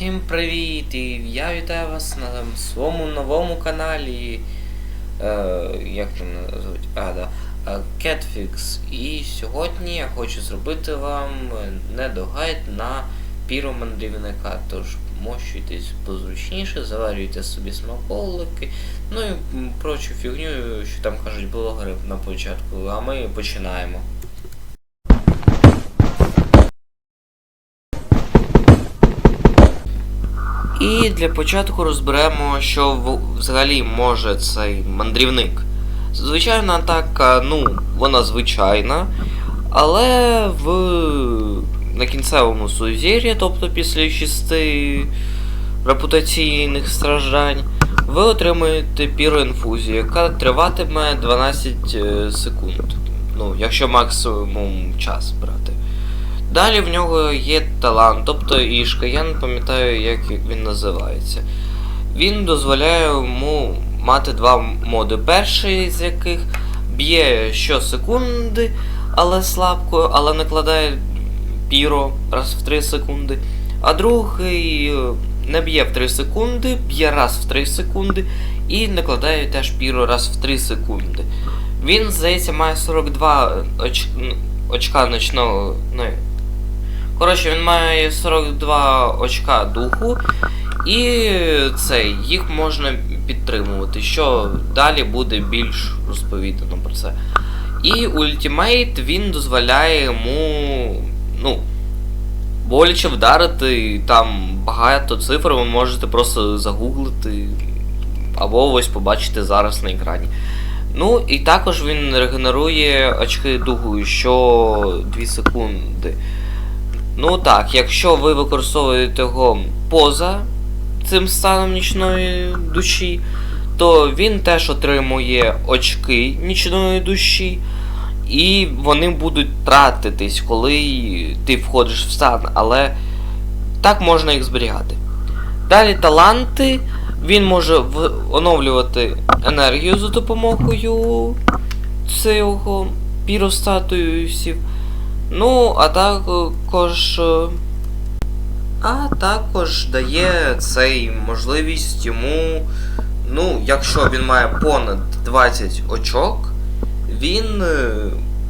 Всім привіт! І я вітаю вас на своєму новому каналі. Е, як там назвуть? А, да. е, Catfix. І сьогодні я хочу зробити вам недогайд на піромандрівника. Тож мощуйтесь позручніше, заварюйте собі смаколики, ну і прочу фігню, що там кажуть блогери на початку, а ми починаємо. І для початку розберемо, що взагалі може цей мандрівник. Звичайна атака, ну, вона звичайна, але в на кінцевому сузір'ї, тобто після шести репутаційних страждань, ви отримуєте піроінфузію, яка триватиме 12 е, секунд. Ну, якщо максимум час брати. Далі в нього є талант, тобто ішка, я не пам'ятаю, як він називається. Він дозволяє йому мати два моди. Перший з яких б'є щосекунди, але слабко, але накладає піро раз в 3 секунди. А другий е, не б'є в 3 секунди, б'є раз в 3 секунди і накладає теж піро раз в 3 секунди. Він, здається, має 42 оч... очка ночного. Ну, Коротше, він має 42 очка духу, і цей, їх можна підтримувати, що далі буде більш розповідано про це. І ультимейт він дозволяє йому, ну, боляче вдарити, там багато цифр, ви можете просто загуглити, або ось побачити зараз на екрані. Ну, і також він регенерує очки духу що 2 секунди. Ну так, якщо ви використовуєте його поза цим станом нічної душі, то він теж отримує очки нічної душі, і вони будуть тратитись, коли ти входиш в стан, але так можна їх зберігати. Далі таланти. Він може оновлювати енергію за допомогою цього піростатуюсів. Ну, а також. А також дає цей можливість йому. Ну, якщо він має понад 20 очок, він е,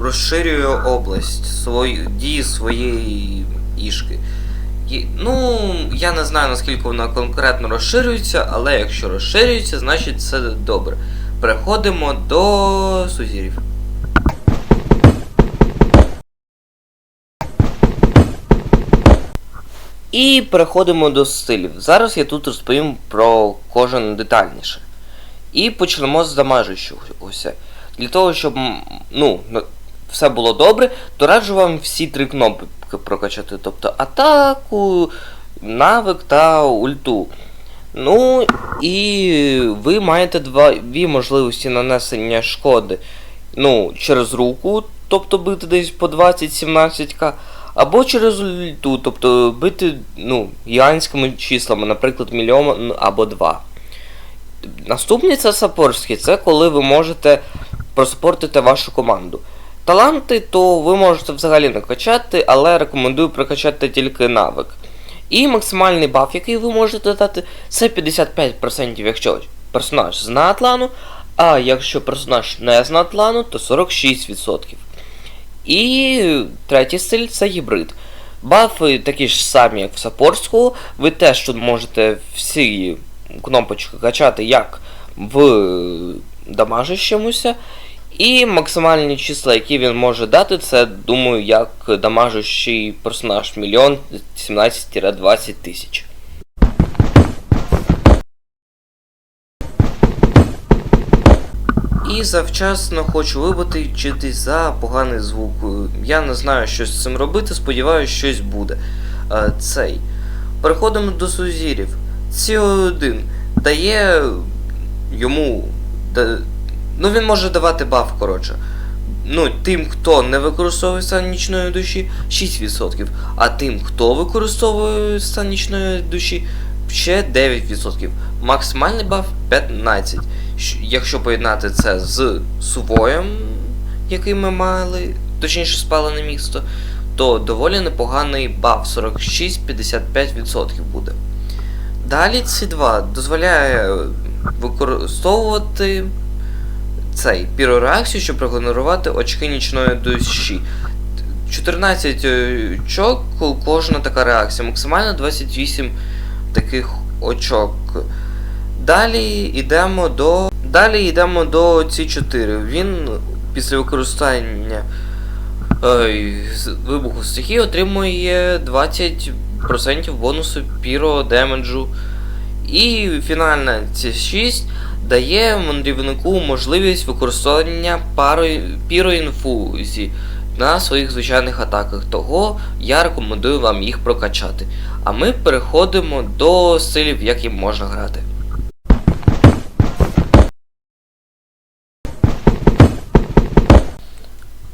розширює область свої, дії своєї ішки. І, ну, я не знаю наскільки вона конкретно розширюється, але якщо розширюється, значить це добре. Переходимо до сузірів. І переходимо до стилів. Зараз я тут розповім про кожен детальніше. І почнемо з дамажущогося. Для того, щоб ну, все було добре, то раджу вам всі три кнопки прокачати. Тобто атаку, навик та ульту. Ну і ви маєте дві можливості нанесення шкоди. Ну, через руку, тобто бити десь по 20-17к, або через ульту, тобто бити ну, гігантськими числами, наприклад, мільйон або два. Наступний це сапорський, це коли ви можете проспортити вашу команду. Таланти, то ви можете взагалі не качати, але рекомендую прокачати тільки навик. І максимальний баф, який ви можете дати, це 55%, якщо персонаж з Атлану, а якщо персонаж не з Атлану, то 46%. І третій стиль це гібрид. Бафи такі ж самі, як в Сапорського. Ви теж тут можете всі кнопочки качати як в дамажущомуся. І максимальні числа, які він може дати, це, думаю, як дамажущий персонаж мільйон 17-20 тисяч. І завчасно хочу вибачитись за поганий звук. Я не знаю, що з цим робити, сподіваюся, щось буде. Е, Цей. Переходимо до сузірів. Ці1 дає йому. Ну, він може давати баф, коротше. Ну, тим, хто не використовує стан нічної душі, 6%. А тим, хто використовує стан нічної душі, ще 9%. Максимальний баф 15%. Якщо поєднати це з сувоєм, який ми мали, точніше спалене місто, то доволі непоганий баф 46-55% буде. Далі ці 2 дозволяє використовувати цей пірореакцію, щоб регенерувати очки нічної душі. 14 очок кожна така реакція, максимально 28 таких очок. Далі йдемо до. Далі йдемо до ці 4 Він після використання ой, вибуху стихії отримує 20% бонусу піро демеджу. І фінальна ці 6 дає мандрівнику можливість використання пари піроінфузії на своїх звичайних атаках. Того я рекомендую вам їх прокачати. А ми переходимо до стилів, як їм можна грати.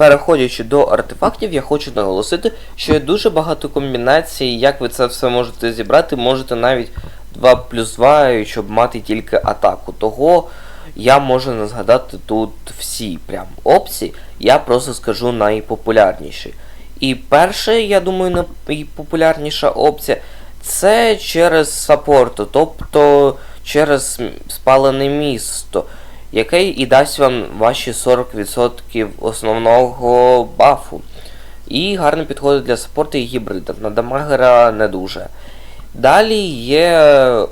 Переходячи до артефактів, я хочу наголосити, що є дуже багато комбінацій, як ви це все можете зібрати, можете навіть 2 плюс 2, щоб мати тільки атаку. Того я можу не згадати тут всі прям опції, я просто скажу найпопулярніші. І перша, я думаю, найпопулярніша опція це через саппорту, тобто через спалене місто, який і дасть вам ваші 40% основного бафу. І гарно підходить для саппорту і гібрида. На дамагера не дуже. Далі є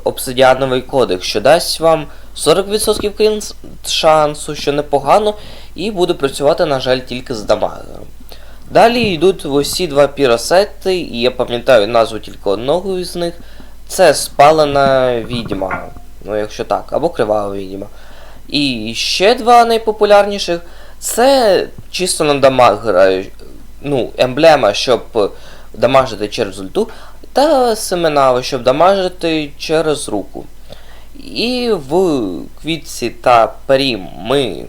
обсидіановий кодекс, що дасть вам 40% крін шансу, що непогано, і буде працювати, на жаль, тільки з дамагером. Далі йдуть усі два піросети, і я пам'ятаю назву тільки одного із них. Це спалена відьма. Ну, якщо так, або кривава відьма. І ще два найпопулярніших це чисто на дамагера. Ну, емблема, щоб дамажити через ульту, та семенава, щоб дамажити через руку. І в квітці та пері ми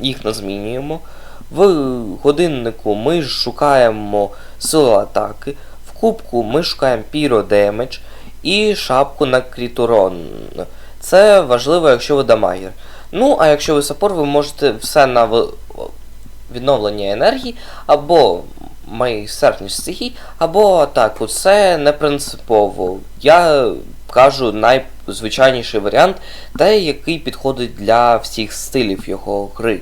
їх не змінюємо. В годиннику ми шукаємо силу атаки. В кубку ми шукаємо піро демедж і шапку на крітурон. Це важливо, якщо ви дамагер. Ну, а якщо ви саппор, ви можете все на відновлення енергії, або майстерність стихій, або атаку. Це не принципово. Я кажу найзвичайніший варіант, той, який підходить для всіх стилів його гри.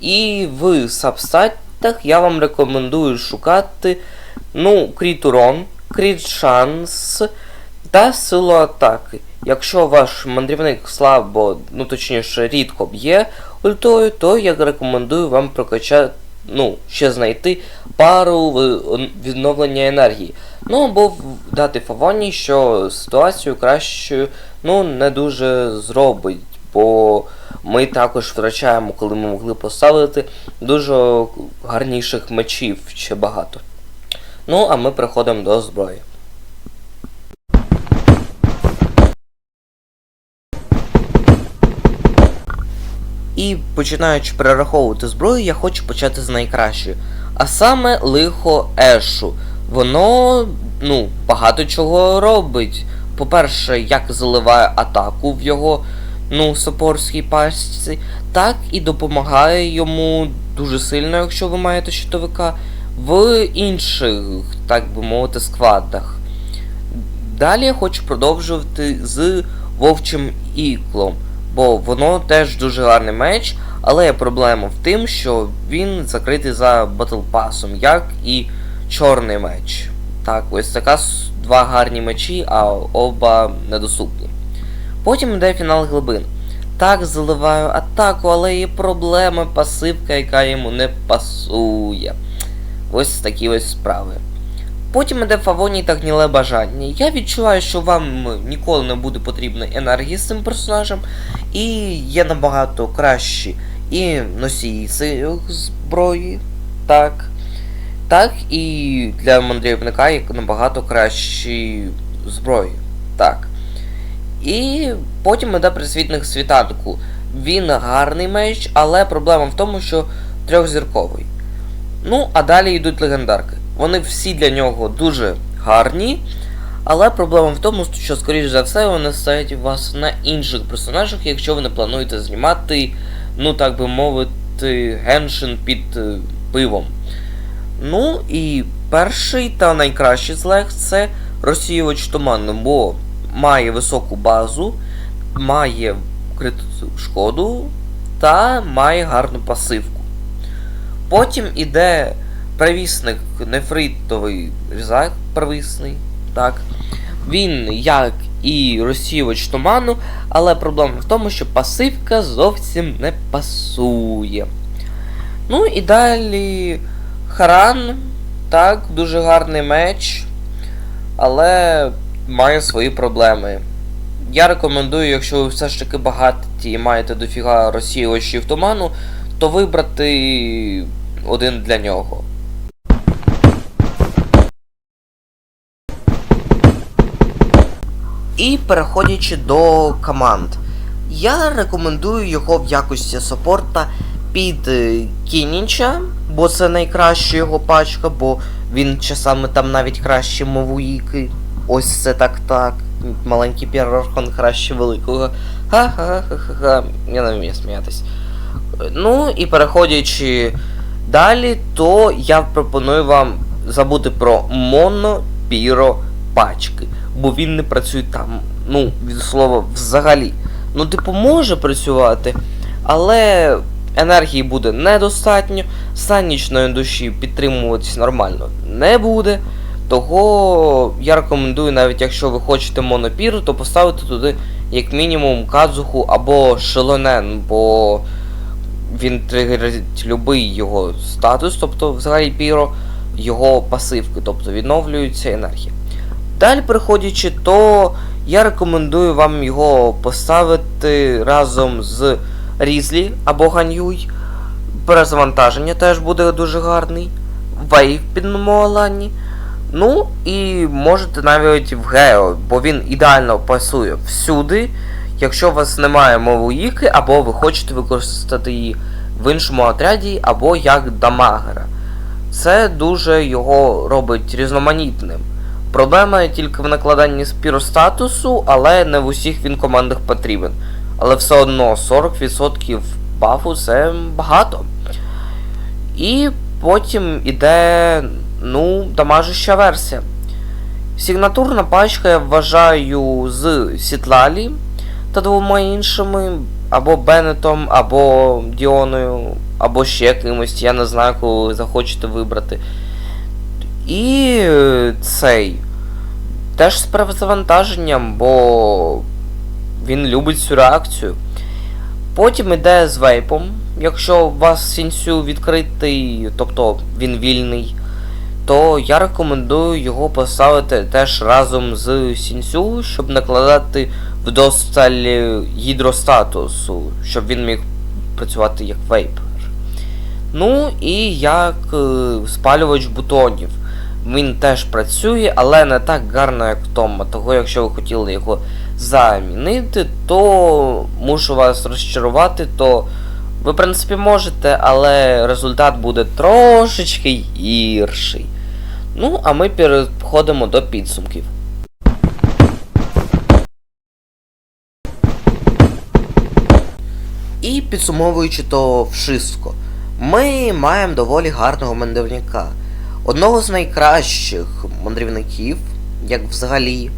І в сабстатах я вам рекомендую шукати ну, кріт урон, кріт шанс та силу атаки. Якщо ваш мандрівник слабо, ну точніше, рідко б'є ультою, то я рекомендую вам прокачати, ну, ще знайти пару відновлення енергії. Ну або дати фавоні, що ситуацію кращою ну, не дуже зробить, бо ми також втрачаємо, коли ми могли поставити дуже гарніших мечів ще багато. Ну, а ми переходимо до зброї. І починаючи перераховувати зброю, я хочу почати з найкращої. А саме лихо Ешу. Воно, ну, багато чого робить. По-перше, як заливає атаку в його ну, сапорській пастці, так і допомагає йому дуже сильно, якщо ви маєте щитовика, в інших, так би мовити, складах. Далі я хочу продовжувати з вовчим іклом, бо воно теж дуже гарний меч, але є проблема в тим, що він закритий за батл пасом, як і чорний меч. Так, ось така два гарні мечі, а оба недоступні. Потім йде фінал глибин. Так, заливаю атаку, але є проблема пасивка, яка йому не пасує. Ось такі ось справи. Потім іде фавоній та гніле бажання. Я відчуваю, що вам ніколи не буде потрібної енергії з цим персонажем, і є набагато кращі і носії зброї, так. Так і для мандрівника є набагато кращі зброї. Так. І потім іде присвітник світанку. Він гарний меч, але проблема в тому, що трьохзірковий. Ну, а далі йдуть легендарки. Вони всі для нього дуже гарні, але проблема в тому, що, скоріш за все, вони ставлять вас на інших персонажах, якщо ви не плануєте знімати, ну так би мовити, геншин під е, пивом. Ну і перший та найкращий з лег це розсіювач туману, бо має високу базу, має критичну шкоду та має гарну пасивку. Потім іде первісник нефритовий різак первісний. Так. Він як і розсіювач туману, але проблема в тому, що пасивка зовсім не пасує. Ну і далі Харан. Так, дуже гарний меч, але має свої проблеми. Я рекомендую, якщо ви все ж таки багаті і маєте дофіга розсіювачів туману, то вибрати один для нього. І переходячи до команд, я рекомендую його в якості саппорта під е, Кініча, бо це найкраща його пачка, бо він часами там навіть краще мовуїки. Ось це так так. Маленький перерахун краще великого. Ха-ха-ха-ха-ха. Я не вмію сміятись. Ну і переходячи далі, то я пропоную вам забути про монопіро пачки, бо він не працює там, ну, від слова, взагалі. Ну, типу, може працювати, але енергії буде недостатньо, санічної душі підтримуватись нормально не буде. Того я рекомендую, навіть якщо ви хочете монопіру, то поставити туди як мінімум Кадзуху або Шелонен, бо він тригерить любий його статус, тобто взагалі піро, його пасивки, тобто відновлюється енергія. Далі переходячи, то я рекомендую вам його поставити разом з Різлі або Ганюй. Перезавантаження теж буде дуже гарний. Вейв під Моалані. Ну і можете навіть в Гео, бо він ідеально пасує всюди. Якщо у вас немає мовуїки, або ви хочете використати її в іншому отряді, або як дамагера. Це дуже його робить різноманітним. Проблема тільки в накладанні спіростатусу, але не в усіх він командах потрібен. Але все одно 40% бафу це багато. І потім іде, ну, дамажища версія. Сигнатурна пачка я вважаю з Сітлалі та двома іншими, або Беннетом, або Діоною, або ще кимось, я не знаю, кого ви захочете вибрати. І е, цей. Теж з перезавантаженням, бо він любить цю реакцію. Потім іде з вейпом. Якщо у вас сінсю відкритий, тобто він вільний, то я рекомендую його поставити теж разом з сінсю, щоб накладати вдосталь гідростатусу, щоб він міг працювати як вейпер. Ну і як е, спалювач бутонів. Він теж працює, але не так гарно, як Тома. Того, якщо ви хотіли його замінити, то мушу вас розчарувати, то ви, в принципі, можете, але результат буде трошечки гірший. Ну, а ми переходимо до підсумків. І підсумовуючи то вшистко, ми маємо доволі гарного мандрівника. Одного з найкращих мандрівників, як взагалі.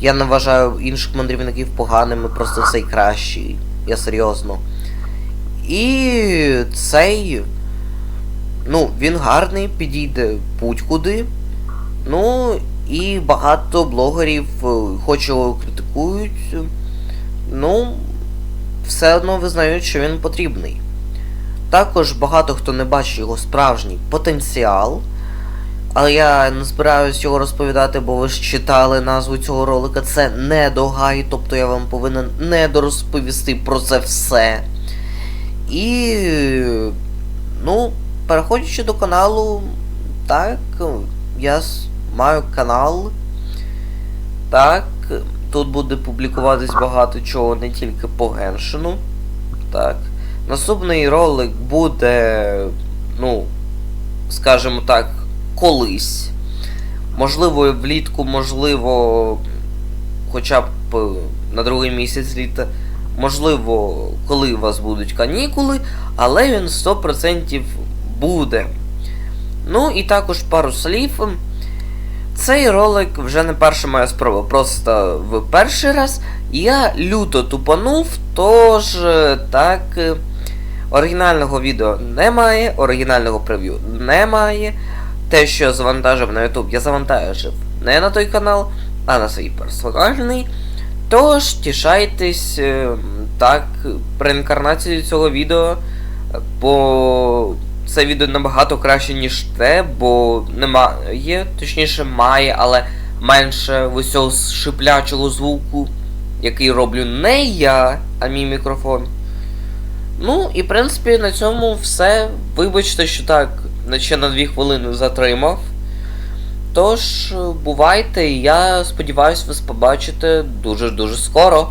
Я не вважаю інших мандрівників поганими, просто цей кращий. Я серйозно. І цей. Ну, він гарний, підійде будь-куди. Ну, і багато блогерів, е, хоч його критикують, ну, все одно визнають, що він потрібний. Також багато хто не бачить його справжній потенціал. Але я не збираюсь його розповідати, бо ви ж читали назву цього ролика. Це не догай, тобто я вам повинен не дорозповісти про це все. І. Ну, переходячи до каналу, так, я маю канал. Так, тут буде публікуватись багато чого, не тільки по геншину. Так. Наступний ролик буде, ну, скажімо так, колись. Можливо, влітку, можливо, хоча б е, на другий місяць літа. Можливо, коли у вас будуть канікули, але він 100% буде. Ну і також пару слів. Цей ролик вже не перша моя спроба, просто в перший раз я люто тупанув, тож е, так. е, Оригінального відео немає, оригінального прев'ю немає. Те, що завантажив на YouTube, я завантажив не на той канал, а на свій персональний. Тож тішайтесь е, так при інкарнації цього відео, бо це відео набагато краще, ніж те, бо немає, точніше має, але менше ось цього шиплячого звуку, який роблю не я, а мій мікрофон. Ну, і в принципі на цьому все. Вибачте, що так, ще на 2 хвилини затримав. Тож, бувайте, і я сподіваюся вас побачите дуже-дуже скоро.